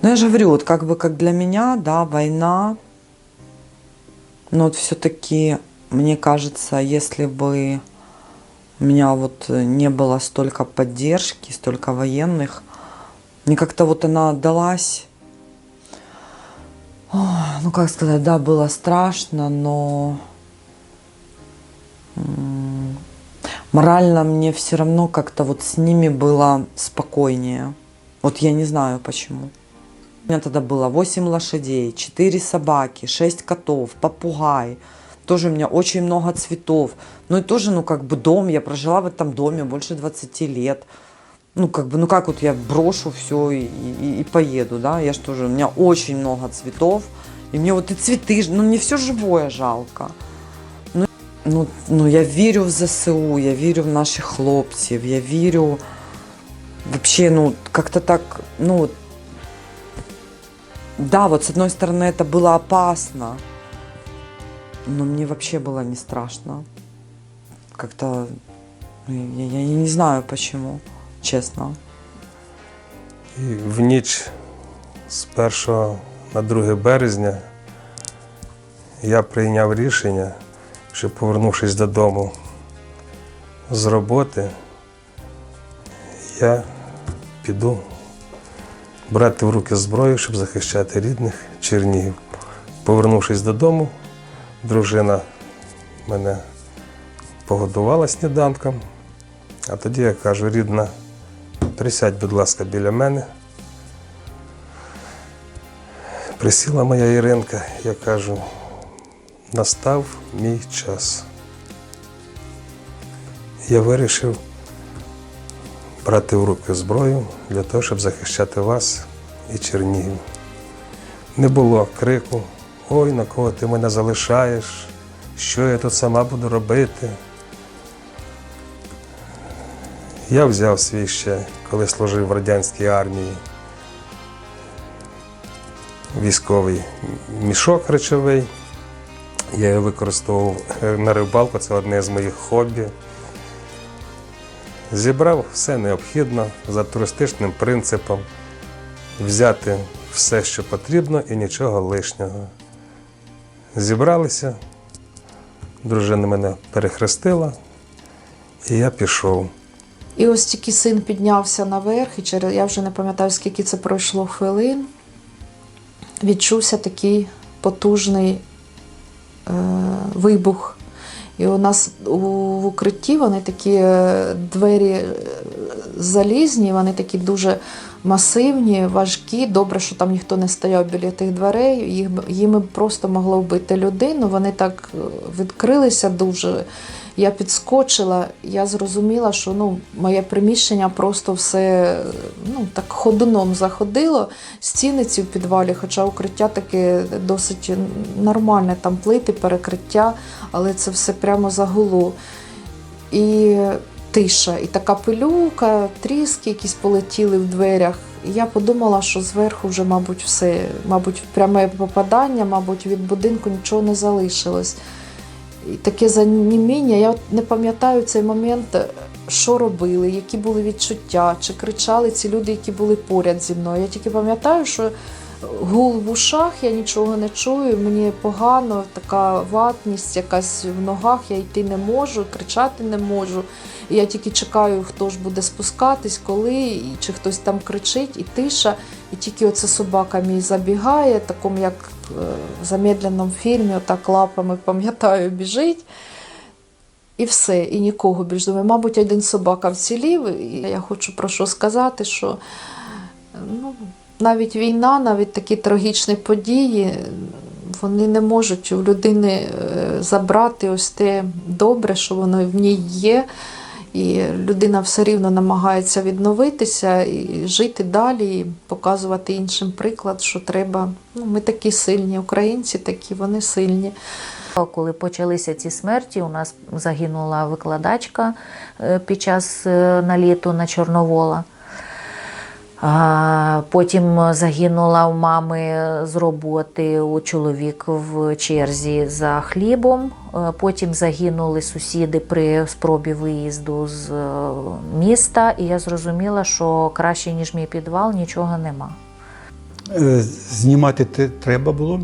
Ну, я же говорю, вот как бы как для меня, да, война, но вот все-таки, мне кажется, если бы у меня вот не было столько поддержки, столько военных, мне как-то вот она отдалась. Ну, как сказать, да, было страшно, но морально мне все равно как-то вот с ними было спокойнее. Вот я не знаю почему. У меня тогда было 8 лошадей, 4 собаки, 6 котов, попугай. Тоже у меня очень много цветов. Ну и тоже, ну как бы дом, я прожила в этом доме больше 20 лет. Ну как бы, ну как вот я брошу все и, и- и поеду, да? Я что же, у меня очень много цветов. И мне вот и цветы, ж- ну мне все живое жалко. Ну, ну, ну я вірю в ЗСУ, я вірю в наших хлопців, я вірю вообще, ну, как-то так, ну, вот да, вот с одной стороны это было опасно, но мне вообще было не страшно. Как-то, ну, я, я не знаю почему, честно. І в ніч з 1 на 2 березня я прийняв рішення, що повернувшись додому з роботи, я піду брати в руки зброю, щоб захищати рідних Чернігів. Повернувшись додому, дружина мене погодувала сніданком, а тоді я кажу, рідна, Присядь, будь ласка, біля мене. Присіла моя Іринка, я кажу, настав мій час. Я вирішив брати в руки зброю для того, щоб захищати вас і Чернігів. Не було крику, ой, на кого ти мене залишаєш, що я тут сама буду робити. Я взяв свій ще, коли служив в радянській армії, військовий мішок речовий. Я його використовував на рибалку, це одне з моїх хобі. Зібрав все необхідно за туристичним принципом, взяти все, що потрібно, і нічого лишнього. Зібралися, дружина мене перехрестила, і я пішов. І ось тільки син піднявся наверх, і через я вже не пам'ятаю, скільки це пройшло хвилин. Відчувся такий потужний е, вибух. І у нас в укритті вони такі е, двері е, залізні, вони такі дуже масивні, важкі. Добре, що там ніхто не стояв біля тих дверей. Їх, їми просто могло вбити людину. Вони так е, відкрилися дуже. Я підскочила, я зрозуміла, що ну, моє приміщення просто все ну, так ходуном заходило. Стіни ці в підвалі, хоча укриття таке досить нормальне, там плити, перекриття, але це все прямо загуло. І тиша, і така пилюка, тріски якісь полетіли в дверях. Я подумала, що зверху вже, мабуть, все, мабуть, пряме попадання, мабуть, від будинку нічого не залишилось. Таке заніміння. Я не пам'ятаю цей момент, що робили, які були відчуття, чи кричали ці люди, які були поряд зі мною. Я тільки пам'ятаю, що гул в ушах, я нічого не чую, мені погано, така ватність якась в ногах, я йти не можу, кричати не можу. Я тільки чекаю, хто ж буде спускатись, коли, і чи хтось там кричить, і тиша. І тільки оця собака мій забігає, такому як е, в замедленому фільмі, отак лапами пам'ятаю, біжить. І все, і нікого більш думаю. Мабуть, один собака вцілів. І я хочу про що сказати, що ну, навіть війна, навіть такі трагічні події, вони не можуть у людини е, забрати ось те добре, що воно в ній є. І людина все рівно намагається відновитися і жити далі, і показувати іншим приклад, що треба. Ну, ми такі сильні, українці такі, вони сильні. Коли почалися ці смерті, у нас загинула викладачка е, під час е, наліту на Чорновола. Потім загинула у мами з роботи у чоловік в черзі за хлібом. Е, Потім загинули сусіди при спробі виїзду з е, міста, і я зрозуміла, що краще, ніж мій підвал, нічого нема. Е, Знімати треба було.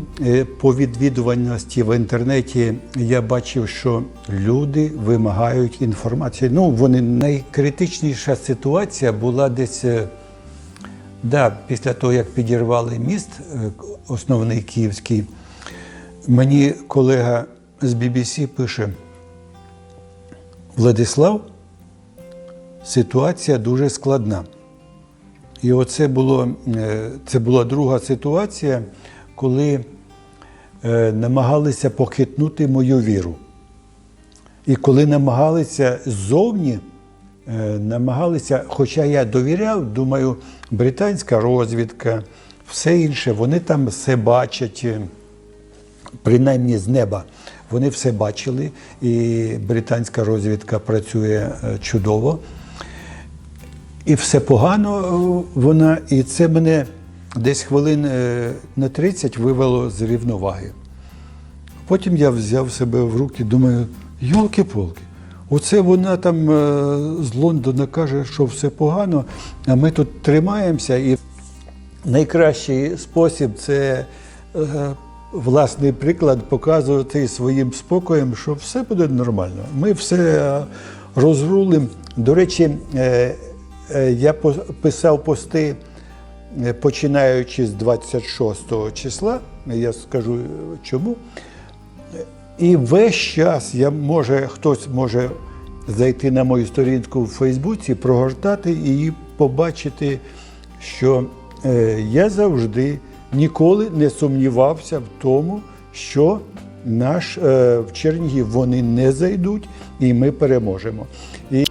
По відвідуваності в інтернеті я бачив, що люди вимагають інформації. Ну, вони найкритичніша ситуація була десь. Да, після того, як підірвали міст, е, основний київський, мені колега з BBC пише: Владислав, ситуація дуже складна. І оце було, е, це була друга ситуація, коли е, намагалися похитнути мою віру. І коли намагалися ззовні, намагалися, хоча я довіряв, думаю, британська розвідка, все інше, вони там все бачать, е, принаймні з неба. Вони все бачили, і британська розвідка працює е, чудово. І все погано е, вона, і це мене десь хвилин на 30 вивело з рівноваги. Потім я взяв себе в руки, думаю, йолки-полки, оце вона там е, з Лондона каже, що все погано, а ми тут тримаємося. І найкращий спосіб це е, власний приклад показувати своїм спокоєм, що все буде нормально. Ми все е, розрулимо. До речі, я писав пости. Починаючи з 26 числа, я скажу чому. І весь час я може, хтось може зайти на мою сторінку в Фейсбуці, прогортати і побачити, що е, я завжди ніколи не сумнівався в тому, що наш е, в Чернігів вони не зайдуть і ми переможемо. І